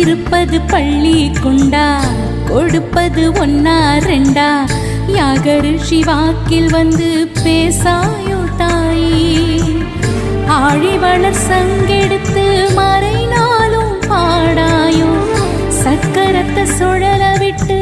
இருப்பது பள்ளி கொண்டா கொடுப்பது ஒன்னா ரெண்டா? யாகரு சிவாக்கில் வந்து பேசாயோ தாயி. ஆழிவளர் சங்கெடுத்து மறைனாலும் பாடாயோ. சக்கரத்தை சுழல விட்டு